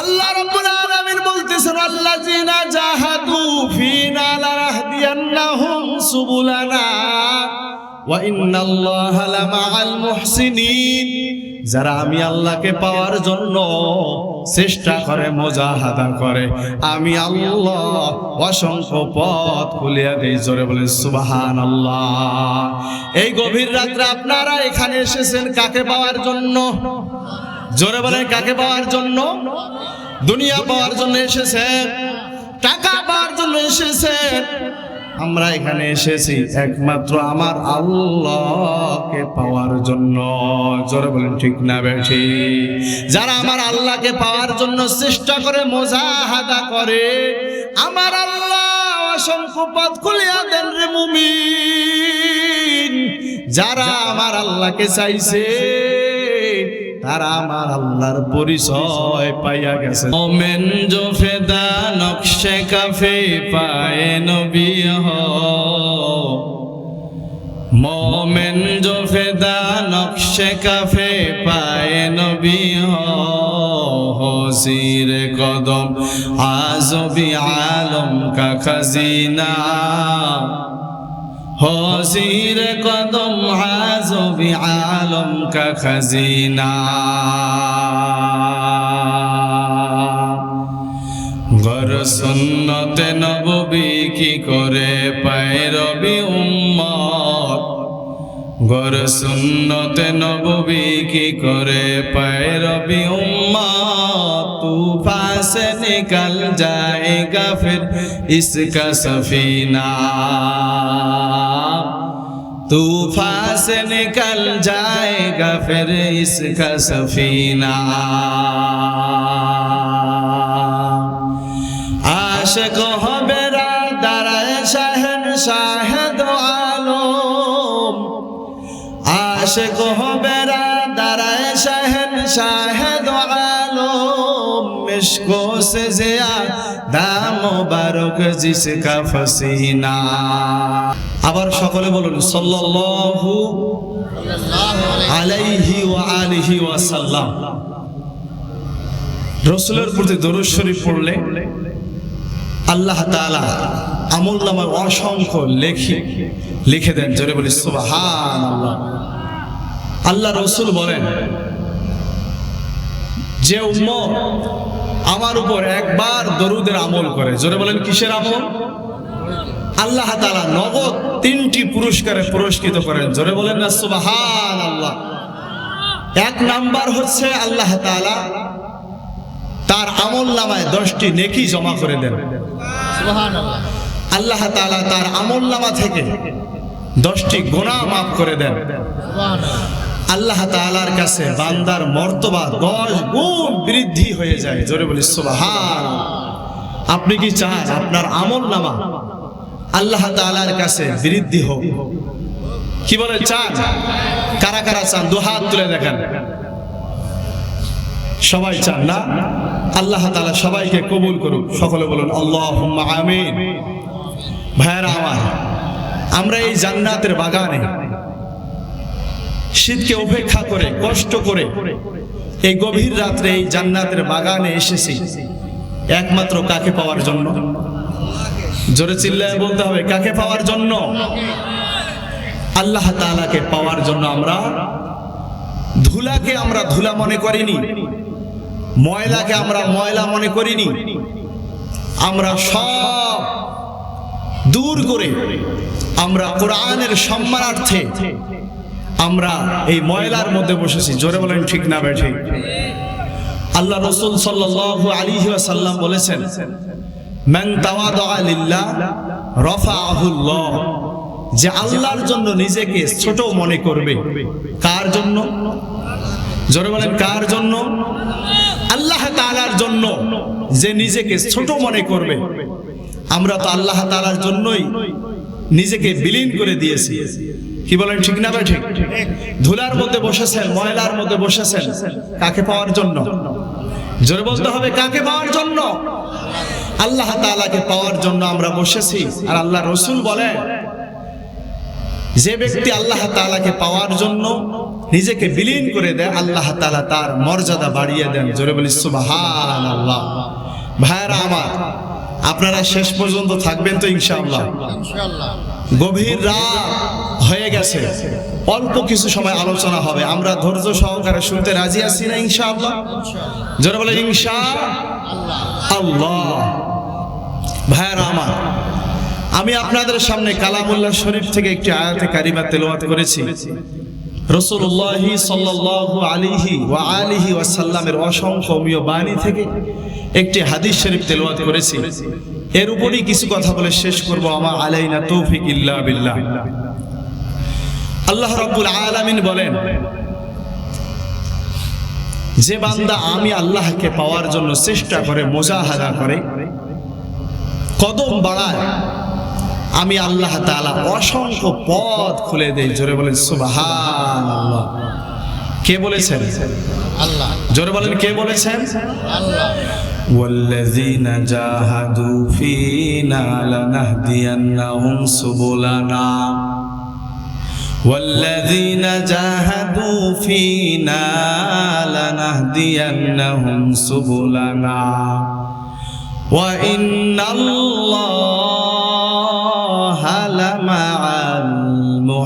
আল্লাহ রাব্বুল আলামিন বলতেছেন, আল্লাযিনা জাহাদু ফিনা লানাহদিয়ান্নাহুম সুবুলানা ওয়া ইন্নাল্লাহা লামাআল মুহসিনিন। যারা আমি আল্লাহকে পাওয়ার জন্য চেষ্টা করে, মুজাহাদা করে, আমি আল্লাহ অসংখ্য পথ খুলিয়া দেই। জোরে বলে সুবাহান আল্লাহ এই গভীর রাত্রে আপনারা এখানে এসেছেন কাকে পাওয়ার জন্য? জোরে বলেন, কাকে পাওয়ার জন্য? দুনিয়া পাওয়ার জন্য এসেছে, টাকা পাওয়ার জন্য এসেছে। আমরা এখানে এসেছি একমাত্র আমার আল্লাহকে পাওয়ার জন্য। জোরে বলেন, ঠিক না বেঠি? যারা আমার আল্লাহকে পাওয়ার জন্য চেষ্টা করে, মোজাহাদা করে, আমার আল্লাহ অসংখ্য পথ খুলিয়া দেন রে মুমিন। যারা আমার আল্লাহকে চাইছে তারা আমার আল্লাহর পাইয়া গেছে। নকশে কাফে পায়ে নবী হো। মোমেন জো নকশে কাফে পায়ে নবী হসির কদম আজবি আলম কা খজিনা। হসির কদম আজবি আলম খজিনা। গর সুন্নতে নববী কি করে পায় রবি উম্মত? গর সুন্নতে নববী কি করে পায় রবি উম্মত? से निकल जाएगा फिर इसका सफीना तूफान से निकल जाएगा फिर इसका सफीना আশক হবে দাঁড়ায় শাহেন শাহেদ আলম আশক দাম মুবারক জিসকা ফসিনা। আবার সকলে বলুন, সাল্লাল্লাহু আলাইহি ওয়া আলিহি ওয়া সাল্লাম রসুলের প্রতি দরুদ শরীফ পড়লে আল্লাহ তাআলা আমল নামায় অসংখ্য লেখি লিখে দেন, জোরে বলি সুবহান আল্লাহ আল্লাহ রসুল বলেন, যে উম্মত আমার উপর একবার দরুদের আমল করে। জোরে বলেন কিসের আমল? আল্লাহ তাআলা নগদ তিনটি পুরস্কারে পুরস্কৃত করেন। জোরে বলেন না সুবহান আল্লাহ এক নাম্বার হচ্ছে আল্লাহ তাআলা তার আমল নামায় দশটি নেকি জমা করে দেন। আল্লাহ তাআলা তার আমল নামা থেকে দশটি গোনা মাফ করে দেন। আল্লাহ তাআলার কাছে বান্দার মর্তবা দশ গুণ বৃদ্ধি হয়ে যায়। জোরে বলি সুবহান আপনি কি চান আপনার আমল নামা? আল্লাহ তাআলার কাছে বৃদ্ধি হোক। কি বলে চান? কারা কারা চান? দু হাত তুলে দেখেন। সবাই চান না? আল্লাহ তাআলা সবাইকে কবুল করুক। সকলে বলুন আল্লাহ আমিন। ভাইয়ারা আমার, আমরা এই জান্নাতের বাগানে শীতকে উপেক্ষা করে, কষ্ট করে এই গভীর রাত্রে এই জান্নাতের বাগানে এসেছি। একমাত্র কাকে পাওয়ার জন্য? জোরে চিল্লায় বলতে হবে, কাকে পাওয়ার জন্য? আল্লাহ তাআলাকে পাওয়ার জন্য আমরা ধুলাকে আমরা ধুলা মনে করিনি, ময়লাকে আমরা ময়লা মনে করিনি, আমরা সব দূর করে আমরা কোরআনের সম্মানার্থে আমরা এই ময়লার মধ্যে বসেছি। জোরে বলেন, ঠিক না বেঠিক আল্লাহ রসুল সাল্লাল্লাহু আলাইহি ওয়াসাল্লাম বলেছেন যে আল্লাহর জন্য নিজেকে ছোট মনে করবে। কার জন্য? জোরে বলেন, কার জন্য? আল্লাহ তাআলার জন্য যে নিজেকে ছোট মনে করবে। আমরা তো আল্লাহ তাআলার জন্যই নিজেকে বিলীন করে দিয়েছি। কি বলেন, ঠিক না ঠিক ধুলার মধ্যে বসেছেন, ময়লার মধ্যে বসেছেন, কাকে পাওয়ার জন্য? জোরে বলতে হবে, কাকে পাওয়ার জন্য? আল্লাহ তাআলাকে পাওয়ার জন্য আমরা বসেছি, আর আল্লাহ রসুল বলেন, যে ব্যক্তি আল্লাহ তাআলাকে পাওয়ার জন্য নিজেকে বিলীন করে দেয়, আল্লাহ তাআলা তার মর্যাদা বাড়িয়ে দেন। জোরে বলি সুবহান আল্লাহ ভাইরা আমার আপনারা শেষ পর্যন্ত থাকবেন তো ইনশাআল্লাহ। গভীর রাত হয়ে গেছে। অল্প কিছু সময় আলোচনা হবে। আমরা ধৈর্য সহকারে শুনতে রাজি আছি না ইনশাআল্লাহ? যারা বলে ইনশা আল্লাহ ভাইয়ারা আমার, আমি আপনাদের সামনে কালামুল্লাহ শরীফ থেকে একটি আয়াতে কারিমা তেলাওয়াত করেছি। রসুল্লাহ সাল্লাল্লাহু আলাইহি ওয়া আলিহি ওয়াসাল্লামের অসংখ্য অমীয় বাণী থেকে একটি হাদিস শরীফ তেলাওয়াত করেছি। এর উপরই কিছু কথা বলে শেষ করব। আমার আলাইনা তৌফিক ইল্লা বিল্লাহ। আল্লাহ রাব্বুল আলামিন বলেন, যে বান্দা আমি আল্লাহকে পাওয়ার জন্য চেষ্টা করে, মোজাহাদা করে, কদম বাড়ায় আমি আল্লাহ তাআলা অসংখ্য পথ খুলে দেই জোরে বলেন সুবহানাল্লাহ কে বলেছেন আল্লাহ জোরে বলেন কে বলেছেন আল্লাহ والذين جاهدوا فينا لنهدينهم سبلنا والذين جاهدوا فينا لنهدينهم سبلنا وإن الله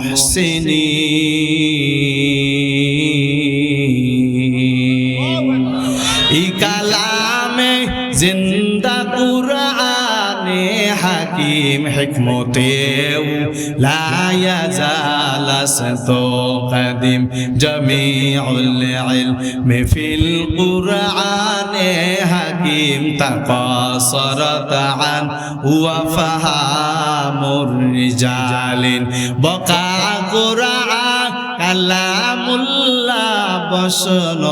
المحسنين كلام زند قرآن حكيم حكمته لا يزال صدو قديم جميع العلم في القرآن حكيم تقاصرت عن وفهام الرجال بقى রিজালিন বকা কুরআন কালামুল্লাহ বসন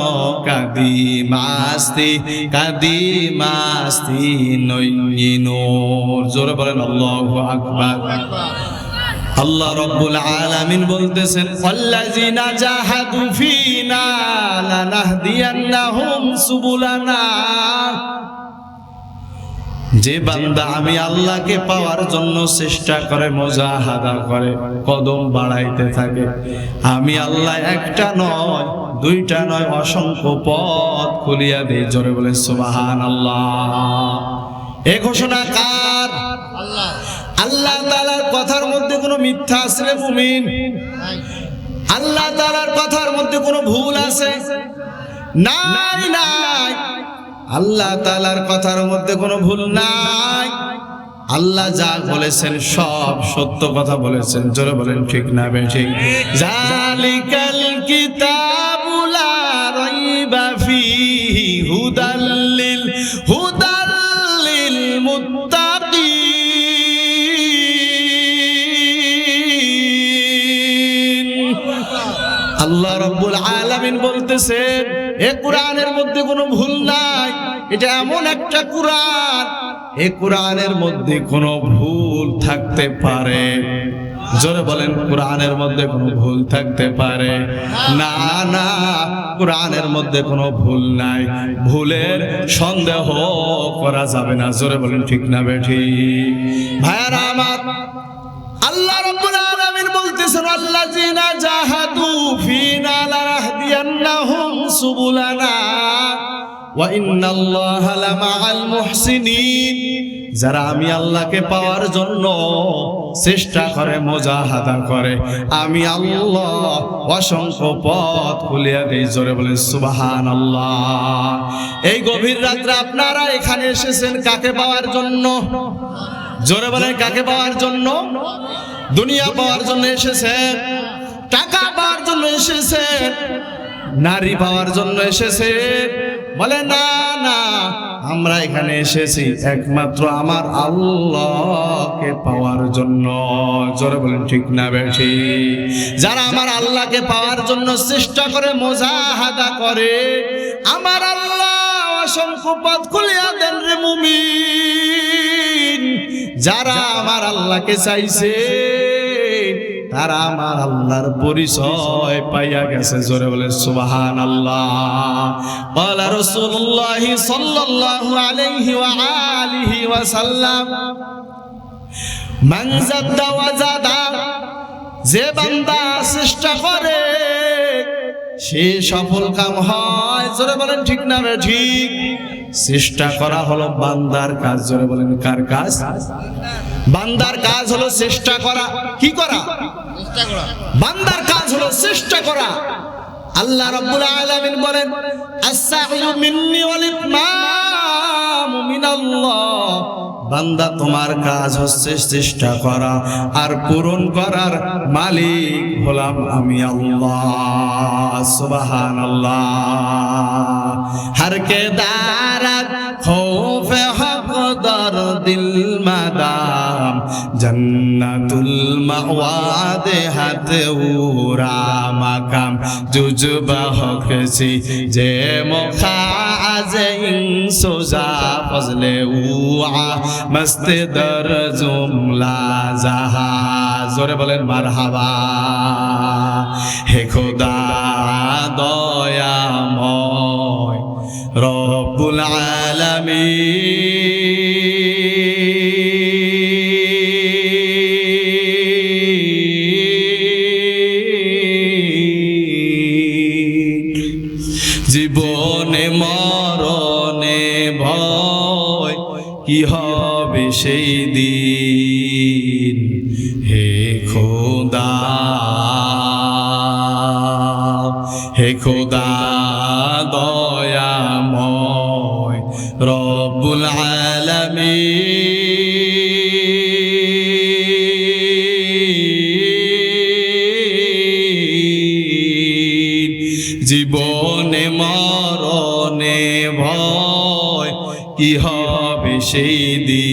কাদিমাস্তি কাদিমাস্তি নইনুর জোরে বলেন আল্লাহু আকবার আল্লাহ রব্বুল আলামিন বলতেছেন আল্লাযিনা জাহাদু ফিনা লানাহদিয়ান্নাহুম সুবুলানা যে বান্দা আমি আল্লাহকে পাওয়ার জন্য চেষ্টা করে মজা মোজাহাদা করে, কদম বাড়াইতে থাকে। আমি আল্লাহ একটা নয়, দুইটা নয়, অসংখ্য পথ খুলিয়া দেই। জোরে বলে সুবাহান আল্লাহ এ ঘোষণা কার? আল্লাহ আল্লাহ তাআলার কথার মধ্যে কোনো মিথ্যা আছে মুমিন? আল্লাহ তালার কথার মধ্যে কোনো ভুল আছে? নাই নাই। আল্লাহ তালার কথার মধ্যে কোনো ভুল নাই। আল্লাহ যা বলেছেন সব সত্য কথা বলেছেন। জোরে বলেন, ঠিক না বে ঠিক? জালিকাল কিতাবুলা রাইবা ফিহি হুদাল্লিল হুদাল্লিল মুত্তাকিন। আল্লাহ রব্বুল আলামিন বলতেছেন এ কোরআনের মধ্যে কোনো ভুল নাই। এটা এমন একটা কোরআন। এ কোরআনের মধ্যে কোনো ভুল থাকতে পারে। জোরে বলেন, কোরআনের মধ্যে কোনো ভুল থাকতে পারে? না না, কোরআনের মধ্যে কোনো ভুল নাই। ভুলের সন্দেহ করা যাবে না। জোরে বলেন, ঠিক না বেঠি ভাইয়ারা আমার সুবুলানা। যারা আমি আল্লাহকে পাওয়ার জন্য চেষ্টা করে, মোজাহাদা করে, আমি আল্লাহ অসংখ্য পথ খুলিয়া দেই। জোরে বলে সুবাহান আল্লাহ এই গভীর রাত্রে আপনারা এখানে এসেছেন কাকে পাওয়ার জন্য? জোরে বলেন, কাকে পাওয়ার জন্য? দুনিয়া পাওয়ার জন্য এসেছেন, টাকা পাওয়ার জন্য এসেছেন নারী পাওয়ার জন্য এসেছে। বলে, না না, আমরা এখানে এসেছি একমাত্র আমার আল্লাহকে পাওয়ার জন্য। জোরে বলেন, ঠিক না বেশি যারা আমার আল্লাহকে পাওয়ার জন্য চেষ্টা করে, মোজাহাদা করে, আমার আল্লাহ অসংখ্য পথ খুলিয়া দেন রে মুমিন। যারা আমার আল্লাহকে চাইছে তারা আমার আল্লাহর পরিচয় পাইয়া গেছে। জোরে বলে সুবাহান আল্লাহ বলা রসুল্লাহ সাল্লাল্লাহু আলাইহি ওয়া আলিহি ওয়া সাল্লাম, মান জাদ্দা ওয়া জাদা যে বান্দা চেষ্টা করে, সে সফল কাম হয়। জোরে বলেন, ঠিক না ঠিক? চেষ্টা করা হলো বান্দার কাজ। জোরে বলেন, কার কাজ? বান্দার কাজ হলো চেষ্টা করা। কি করা? বান্দার কাজ হলো চেষ্টা করা। আল্লাহ রাব্বুল আলামিন বলেন আস-সাইয়ু মিন্নি ওয়াল ইতমামু বান্দা, তোমার কাজ হচ্ছে চেষ্টা করা আর পূরণ করার মালিক হলাম আমি আল্লাহ। সুবহানাল্লাহ। হর দারাত খৌফে হক দর দিল মাদাম জন্নাতুল মাওয়াদে হাত উরা মাকাম। জুজবা হকছি যে মখা আজে সোজা ফজলে উআ মস্ত দর জুমলা জাহা জোরে বলেন মারহাবা। হে খোদা দয়াময় রব্বুল আলামিন। জীবনে মরণে ভয় কি হবে সেই দিন?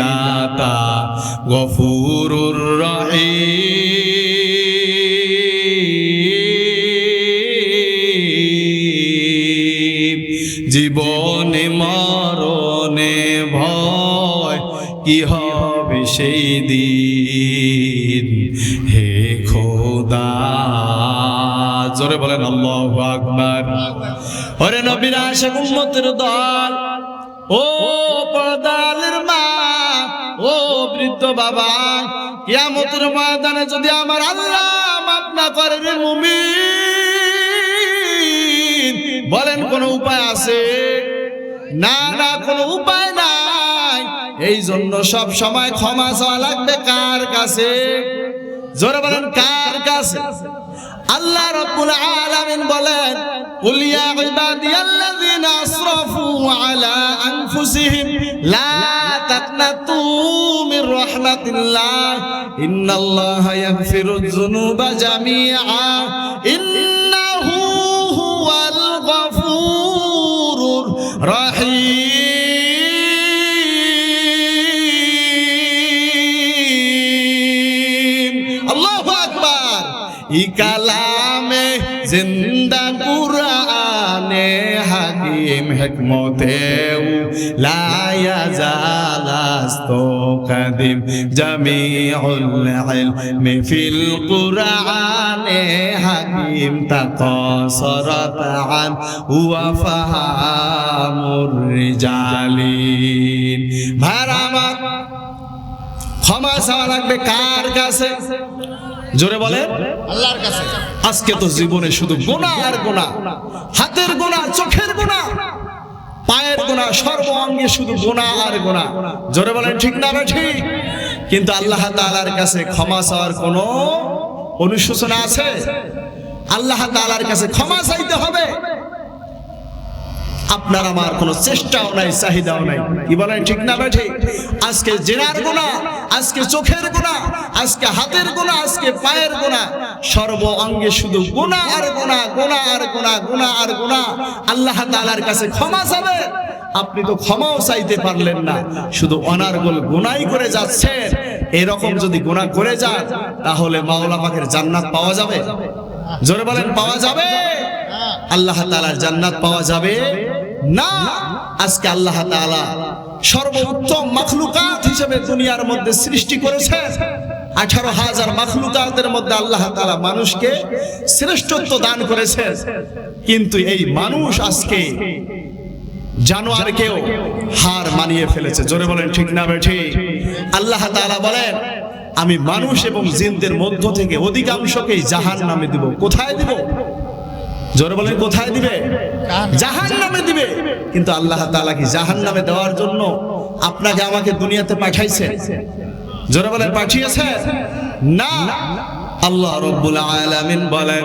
দাতা গফুরুর রহিম। জীবনে মরণে ভয় কি হবে সেই দিন? হে খোদা। জোরে বলেন, আল্লাহু আকবার। ওরে নবীর, আশিক দল। ও তো বাবা, কিয়ামতের ময়দানে যদি আমার আল্লাহ মাফ না করেন মুমিন, বলেন, কোন উপায় আছে? না না, কোন উপায় নাই। এই জন্য সব সময় ক্ষমা চাওয়া লাগবে কার কাছে? জোরে বলেন, কার কাছে? আল্লাহ রাব্বুল আলামিন বলেন, কুল ইয়া ইবাদিয়াল্লাযিনা আসরাফু আলা আনফুসিহিম, লা تقنطوا من رحمة الله ان الله يغفر الذنوب جميعا انه هو الغفور الرحيم الله اكبر ই কালামে জিন্দা কুরআনে হাকিম হিকমতেও লা ইয়াজালাস্তু আন হুয়া ফাহামুর রিজালিন। ভারামাত ক্ষমা চাওয়া লাগবে কার কাছে? জোরে বলে আল্লাহর কাছে। আজকে তো জীবনে শুধু গোনা আর গোনা হাতের গোনা চোখের গোনা পায়ের গোনা সর্ব অঙ্গে শুধু গোনা আর গোনা জোরে বলেন, ঠিক না ঠিক? কিন্তু আল্লাহ তালার কাছে ক্ষমা চাওয়ার কোনো অনুশোচনা আছে? আল্লাহ তালার কাছে ক্ষমা চাইতে হবে। আপনার আমার কোনো চেষ্টাও নাই, চাহিদাও নাই। কি বলেন, ঠিক না ঠিক? আজকে জেনার গোনা আজকে চোখের গোনা আজকে হাতের গোনা আজকে পায়ের গোনা সর্ব অঙ্গে শুধু গোনা আর গোনা গোনা আর গোনা গোনা আর গোনা আল্লাহ তাআলার কাছে ক্ষমা যাবে আপনি তো ক্ষমাও চাইতে পারলেন না। শুধু অনার্গল গুনাই করে যাচ্ছে। এরকম যদি গুনাহ করে যান, তাহলে মাওলা পাকের জান্নাত পাওয়া যাবে। জোরে বলেন, পাওয়া যাবে? আল্লাহ তাআলার জান্নাত পাওয়া যাবে? না। আজকে আল্লাহ তাআলা সর্বোত্তম মাখলুকাত হিসেবে দুনিয়ার মধ্যে সৃষ্টি করেছেন। আঠারো হাজার মাখলুকাতের মধ্যে আল্লাহ তাআলা মানুষকে শ্রেষ্ঠত্ব দান করেছেন। কিন্তু এই মানুষ আজকে জানোয়ারকেও হার মানিয়ে ফেলেছে। জোরে বলেন, ঠিক না বেঠি আল্লাহ তাআলা বলেন, আমি মানুষ এবং জিনদের মধ্য থেকে অধিকাংশকেই জাহান নামে দিব। কোথায় দিব? জোরে বলেন কোথায় দিবে? জাহান নামে দিবে। কিন্তু আল্লাহ তালা কি জাহান নামে দেওয়ার জন্য আপনাকে আমাকে দুনিয়াতে পাঠাইছে? জোরে বলেন পাঠিয়েছে? না। আল্লাহ রব্বুল আলামিন বলেন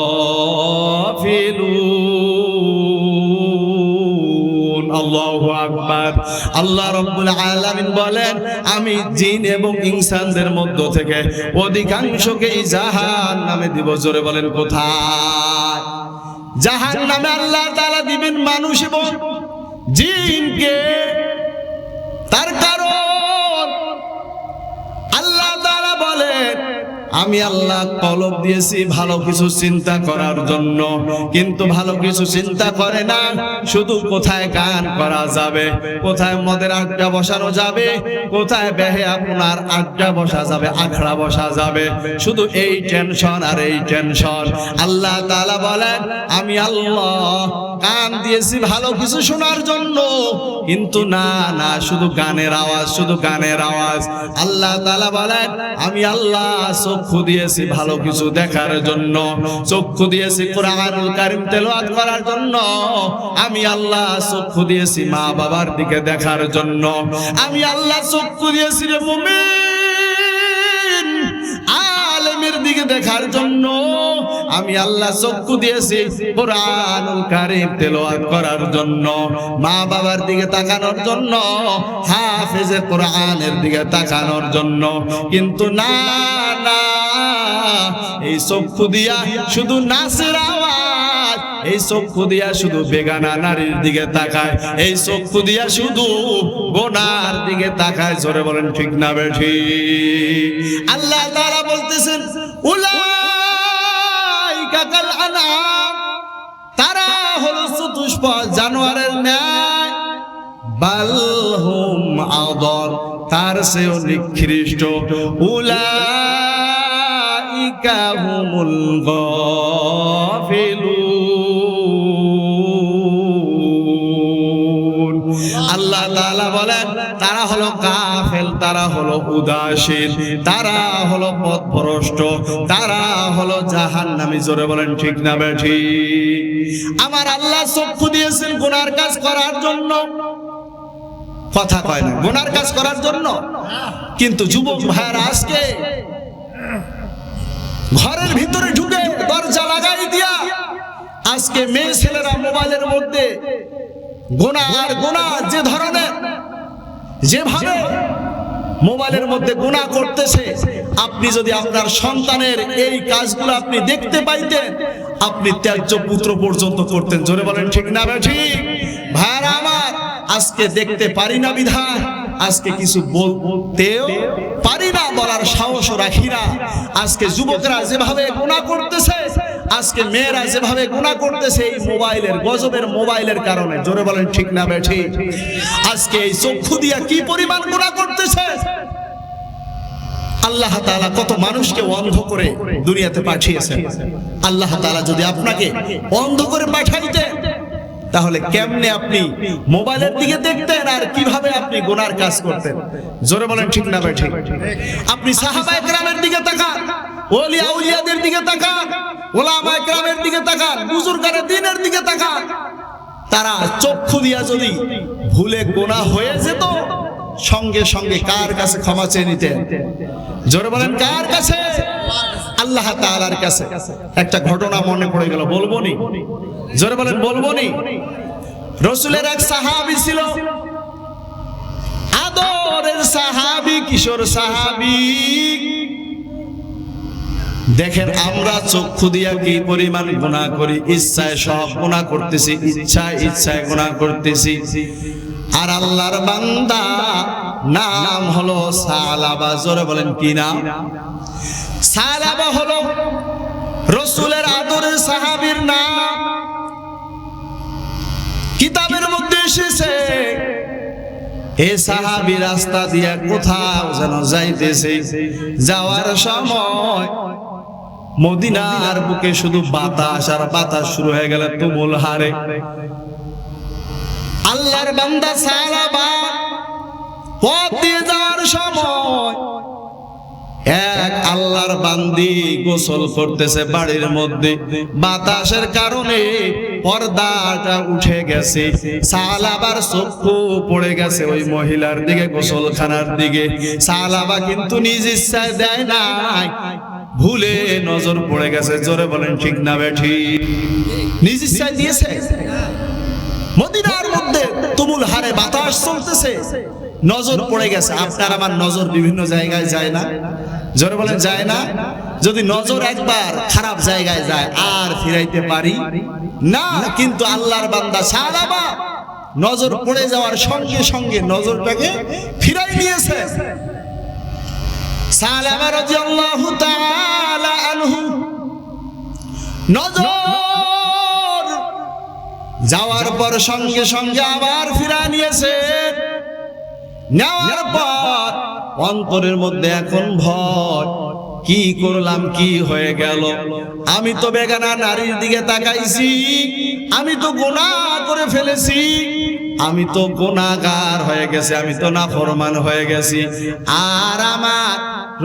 আল্লাহু আলামিন বলেন, আমি জিন এবং ইনসানদের মধ্য থেকে অধিকাংশকেই দিব। জোরে বলেন, কোথায়? আল্লাহ দিবেন মানুষ এবং জিনকে। তার কারণ আল্লাহ তাআলা বলেন আমি আল্লাহ কলব দিয়েছি ভালো কিছু চিন্তা করার জন্য। কিন্তু ভালো কিছু চিন্তা করে না, শুধু কোথায় গান করা যাবে, কোথায় মদের আড্ডা বসানো যাবে, কোথায় বেহে আপনার আড্ডা বসা যাবে, আখড়া বসা যাবে। শুধু এই টেনশন আর এই টেনশন। আল্লাহ তাআলা বলেন, আমি আল্লাহ কান দিয়েছি ভালো কিছু শোনার জন্য। কিন্তু না না, শুধু গানের আওয়াজ, শুধু গানের আওয়াজ। আল্লাহ তালা বলেন, আমি আল্লাহ চক্ষু দিয়েছি ভালো কিছু দেখার জন্য। চক্ষু দিয়েছি কোরআনুল কারীম তেলাওয়াত করার জন্য। আমি আল্লাহ চক্ষু দিয়েছি মা বাবার দিকে দেখার জন্য। আমি আল্লাহ চক্ষু দিয়েছি রে মুমিন, আলেমের দিকে দেখার জন্য। আমি আল্লাহ চক্ষু দিয়েছি কোরআনুল তেলাওয়াত করার জন্য। মা বাবার দিকে তাকানোর জন্য হাফেজে কোরআনের দিকে তাকানোর জন্য। কিন্তু না না এই চক্ষু দিয়া শুধু নাচের আওয়াজ, এই চক্ষু দিয়া শুধু বেগানা নারীর দিকে তাকায়, এই চক্ষু দিয়া শুধু গোনার দিকে তাকায়, জোরে বলেন ঠিক না বেঠি? আল্লাহ তাআলা বলতেছেন, উলাইকা কাল আনআম তারা হলো চতুষ্প জানোয়ারের ন্যায় বালহুম আদর, তার সেও নিকৃষ্ট উলাইকা হুমুল গাফিলুন। আল্লাহ তাআলা বলেন, তারা হলো কাফেল তারা হলো উদাসীন, তারা হলো পথভ্রষ্ট, তারা হলো জাহান্নামী। জোরে বলেন, ঠিক না বেঠি? আমার আল্লাহ চক্ষু দিয়েছেন গুনার কাজ করার জন্য। কথা কয় না, গুনার কাজ করার জন্য? কিন্তু যুবক ভাইয়ারা আজকে ঘরের ভিতরে ঢুকে দরজা লাগাই দিয়া আজকে মেয়ে ছেলেরা মোবাইলের মধ্যে গোনা আর গোনা যে ধরনের, যেভাবে মোবাইলের মধ্যে গুণা করতেছে, আপনি যদি আপনার সন্তানের এই কাজগুলো আপনি দেখতে পাইতেন, আপনি ত্যায্য পুত্র পর্যন্ত করতেন। জোরে বলেন, ঠিক না ঠিক? ভাইরা আমার, আজকে দেখতে পারি না বিধান। আজকে কিছু বলতেও পারি না, বলার সাহসও রাখি না। আজকে যুবকরা যেভাবে গুণা করতেছে, আজকে মেয়েরা যেভাবে গুণা করতেছে, এই মোবাইলের, গজবের মোবাইলের কারণে। জোরে বলেন, ঠিক না বে ঠিক আজকে এই চক্ষু দিয়া কি পরিমাণ গুণা করতেছে? আল্লাহ তাআলা কত মানুষকে অন্ধ করে দুনিয়াতে পাঠিয়েছেন। আল্লাহ তাআলা যদি আপনাকে অন্ধ করে পাঠাইতেন তাহলে কেমনে আপনি মোবাইলের দিকে দেখতেন আর কীভাবে আপনি গোনার কাজ করতেন? জোরে বলেন ঠিক না ভাই ঠিক? আপনি সাহাবা একরামের দিকে তাকান, ওলি আউলিয়াদের দিকে তাকান, ওলামা একরামের দিকে তাকান, বুজুর্গানের দিনের দিকে তাকান। তারা চক্ষু দিয়া যদি ভুলে গোনা হয়ে যেত সঙ্গে সঙ্গে কার কাছে ক্ষমা চেয়ে নিতেন? জোরে বলেন, কার কাছে? আল্লাহ তাআলার কাছে। একটা ঘটনা মনে পড়ে গেল, বলব নি? জোরে বলেন, বলব নি? রসুলের এক সাহাবি ছিল। আদরের সাহাবি, কিশোর সাহাবি। দেখেন, আমরা চক্ষু দিয়া কি পরিমাণ গুণা করি? ইচ্ছায় সব গুণা করতেছি, ইচ্ছায় ইচ্ছায় গুণা করতেছি। আর আল্লাহর বান্দা নাম হলো সালাবা। জোরে বলেন, কি নাম? সালাবা হলো রসুলের আদরের সাহাবীর নাম। কিতাবের মধ্যে এসেছে, এ সাহাবি রাস্তা দিয়া কোথাও যেন যাইতেছে। যাওয়ার সময় মদিনার বুকে শুধু বাতাস আর বাতাস শুরু হয়ে গেল তুমুল হারে। আল্লাহর বান্দা সালাবা পথ যাওয়ার সময় এক আল্লাহর বান্দি গোসল করতেছে বাড়ির মধ্যে। বাতাসের কারণে পর্দাটা উঠে গেছে সালাবার চক্ষু পড়ে গেছে ওই মহিলার দিকে, গোসলখানার দিকে। সালাবা কিন্তু নিজ ইচ্ছায় দেয় নাই, ভুলে নজর পড়ে গেছে। জোরে বলেন, ঠিক না বেঠি? নিজ ইচ্ছায় দিয়েছে? তুমুল বাতাস চলতেছে, নজর পড়ে গেছে। আপনার আমার নজর বিভিন্ন জায়গায় যায় না। জোরে বলেন, যায় না। যদি নজর একবার খারাপ জায়গায় যায়, আর ফিরাইতে পারি না। কিন্তু আল্লাহর বান্দা সালাবা নজর পড়ে যাওয়ার সঙ্গে সঙ্গে নজরটাকে ফিরাই নিয়েছে। সালামা রাদিয়াল্লাহু তাআলা আনহু, নজর যাওয়ার পর সঙ্গে সঙ্গে আবার ফিরা নিয়েছে। নেওয়ার পর অন্তরের মধ্যে এখন ভয়, কি করলাম, কি হয়ে গেল? আমি তো বেগানা নারীর দিকে তাকাইছি, আমি তো গুনাহ করে ফেলেছি, আমি তো গুনাহগার হয়ে গেছি, আমি তো নাফরমান হয়ে গেছি। আর আমার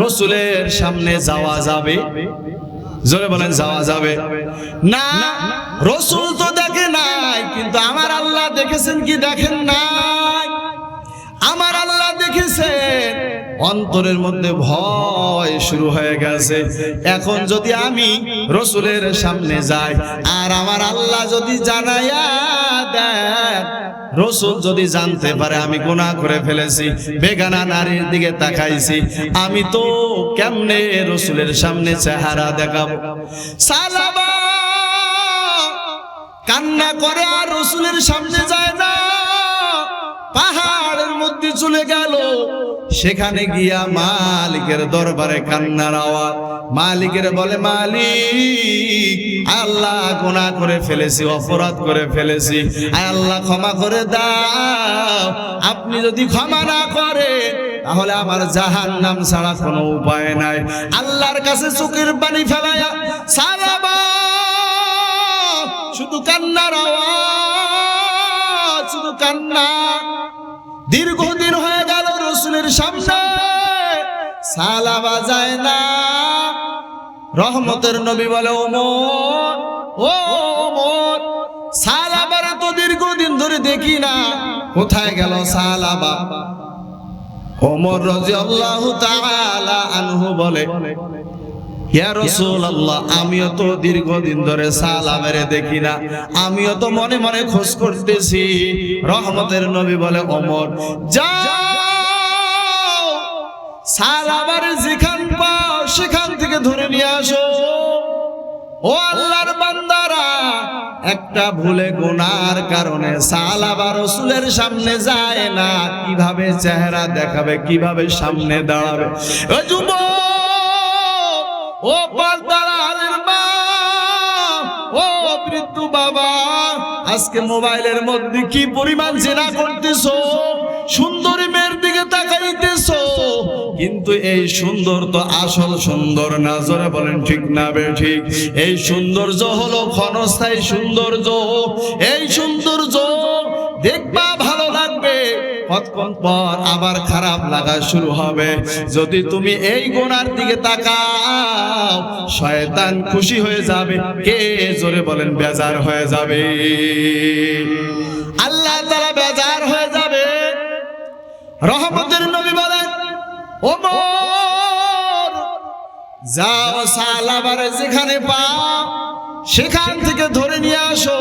রসুলের সামনে যাওয়া যাবে? জোরে বলেন, যাওয়া যাবে। না, রসুল তো দেখে কিন্তু আমার আল্লাহ দেখেছেন কি দেখেন নাই? আমার আল্লাহ দেখেছেন। অন্তরের মধ্যে ভয় শুরু হয়ে গেছে। এখন যদি আমি রসুলের সামনে যাই, আর আমার আল্লাহ যদি জানাইয়া দেন, রসুল যদি জানতে পারে আমি গুনাহ করে ফেলেছি, বেগানা নারীর দিকে তাকাইছি, আমি তো কেমনে রসুলের সামনে চেহারা দেখাবো? সালাবা কান্না করে আর রসুলের সামনে যায় না। পাহাড়ের মধ্যে চলে গেল। সেখানে গিয়া মালিকের দরবারে কান্নার আওয়াজ। মালিকের বলে, মালিক, আল্লাহ গুনাহ করে ফেলেছি, অপরাধ করে ফেলেছি। আল্লাহ, ক্ষমা করে দাও। আপনি যদি ক্ষমা না করে তাহলে আমার জাহান নাম ছাড়া কোনো উপায় নাই। আল্লাহর কাছে চোখের পানি ফেলায়া সারাবা শুধু কান্নার আওয়াজ, শুধু কান্না। দীর্ঘদিন হয়ে গেল রসুলের সামনে। সালাবা যায় না। রহমতের নবী বলে ওমর ও ওমর সালাবারে তো দীর্ঘদিন ধরে দেখি না। কোথায় গেল সালাবা ওমর রাদিয়াল্লাহু তাআলা আনহু বলে আমিও তো দীর্ঘদিন ধরে সালামেরে দেখি না। আমিও তো মনে মনে খোঁজ করতেছি। রহমতের নবী বলে, ওমর, যাও সালাবার যেখান পাও, সেখান থেকে ধরে নিয়ে আসো। ও আল্লাহর বান্দারা, একটা ভুলে গুনার কারণে সালাবা সামনে যায় না। কীভাবে চেহারা দেখাবে, কীভাবে সামনে দাঁড়াবে? ও মা, ও বৃদ্ধ বাবা, আজকে মোবাইলের মধ্যে কি পরিমাণ জেনা করতেছো? সুন্দরী মেয়ের দিকে তাকাইতেছ? কিন্তু এই সুন্দর তো আসল সুন্দর না, জোরে বলেন ঠিক না বে ঠিক। এই সৌন্দর্য হলো ক্ষণস্থায়ী সৌন্দর্য, এই সৌন্দর্য দেখবা কতক্ষণ পর আবার খারাপ লাগা শুরু হবে। যদি তুমি এই গোনার দিকে তাকাও, শয়তান খুশি হয়ে যাবে। কে জোরে বলেন, বেজার হয়ে যাবে। আল্লাহ তারা বেজার হয়ে যাবে। রহমতের নবী বলেন, ওমর, যাও সালাবারে যেখানে পাও সেখান থেকে ধরে নিয়ে আসো।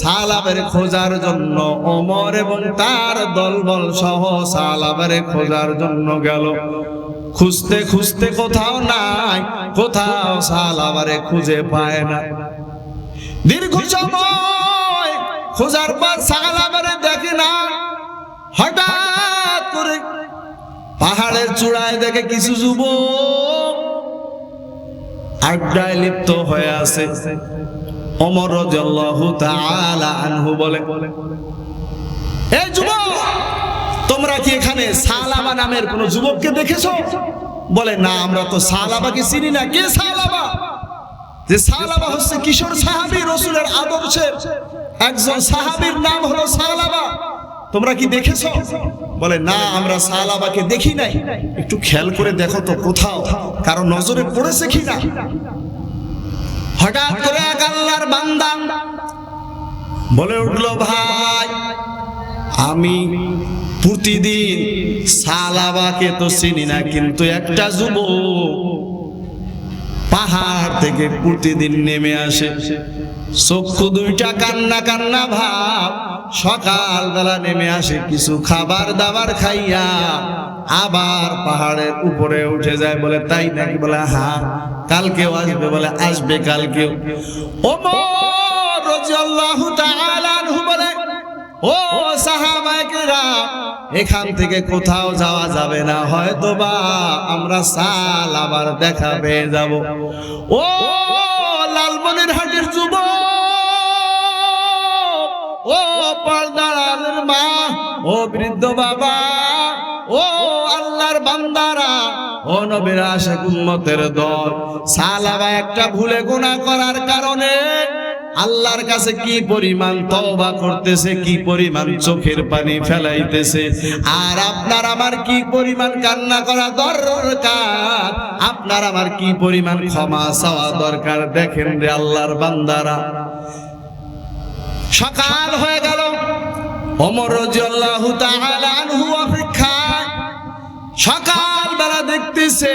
সালাবের খোঁজার জন্য ওমর এবং তার দলবল সহ সালাবের খোঁজার জন্য গেল। খুঁজতে খুঁজতে কোথাও নাই, কোথাও সালাবারে খুঁজে পায় না। দীর্ঘ সময় খোঁজার পর সালাবারে দেখে না। হঠাৎ করে পাহাড়ের চূড়ায় দেখে কিছু যুবক আড্ডায় লিপ্ত হয়ে আছে। অমর রাদিয়াল্লাহু তাআলা আনহু বলে, এই যুবক, তোমরা কি এখানে সালাবা নামের কোন যুবককে দেখেছ? বলে, না, আমরা তো সালাবাকে চিনি না। কে সালাবা? যে সালাবা হচ্ছে কিশোর সাহাবী, রসুলের আদর্শের একজন সাহাবীর নাম হলো সালাবা। তোমরা কি দেখেছ? বলে, না, আমরা সালাবাকে দেখি নাই। একটু খেয়াল করে দেখো তো কোথাও, কারও নজরে পড়েছে কিনা? হঠাৎ করে এক আল্লাহর বান্দা বলে উঠল, ভাই, আমি প্রতিদিন সালাবাকে তো চিনি না, কিন্তু একটা যুবক পাহাড় থেকে প্রতিদিন নেমে আসে। চক্ষু দুইটা কান্না কান্না ভাব, সকালবেলা নেমে আসে কিছু খাবার দাবার খাইয়া, আবার পাহাড়ের উপরে উঠে যায় বলে, তাই নাকি? বলে হ্যাঁ কালকেও আসবে। বলে, আসবে কালকেও। ওমর রাদিয়াল্লাহু তাআলা ও এখান থেকে কোথাও যাওয়া যাবে না হয়তো বা আমরা সাল আবার দেখা পেয়ে যাব। ও লালমনির হাটের যুব ও পর্দার মা, ও বৃদ্ধ বাবা, ও আল্লাহর বান্দারা, ও নবীর আশেক উম্মতের দল। সালাবা একটা ভুলে গুনাহ করার কারণে আল্লাহর কাছে কি পরিমাণ তওবা করতেছে, কি পরিমাণ চোখের পানি ফেলাইতেছে? আর আপনার আমার কি পরিমাণ কান্না করা দরকার? আপনার আমার কি পরিমাণ ক্ষমা চাওয়া দরকার? দেখেন রে আল্লাহর বান্দারা। সকাল হয়ে গেল। ওমর রাদিয়াল্লাহু তাআলা আনহু অপেক্ষায় সকাল বেলা দেখতেছে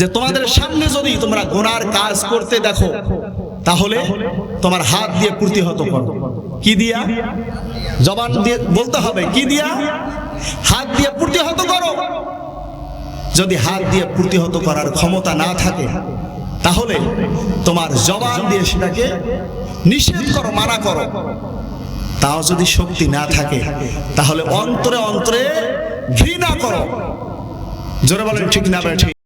যে তোমাদের সামনে যদি তোমরা গোনার কাজ করতে দেখো, তাহলে তোমার হাত দিয়ে প্রতিহত করো। কি দিয়া? জবান দিয়ে বলতে হবে, কি দিয়া? হাত দিয়ে প্রতিহত করো। যদি হাত দিয়ে প্রতিহত করার ক্ষমতা না থাকে, তাহলে তোমার জবান দিয়ে সেটাকে নিষেধ করো, মানা করো। তাও যদি শক্তি না থাকে, তাহলে অন্তরে অন্তরে ঘৃণা করো। জোরে বলেন ঠিক না ঠিক।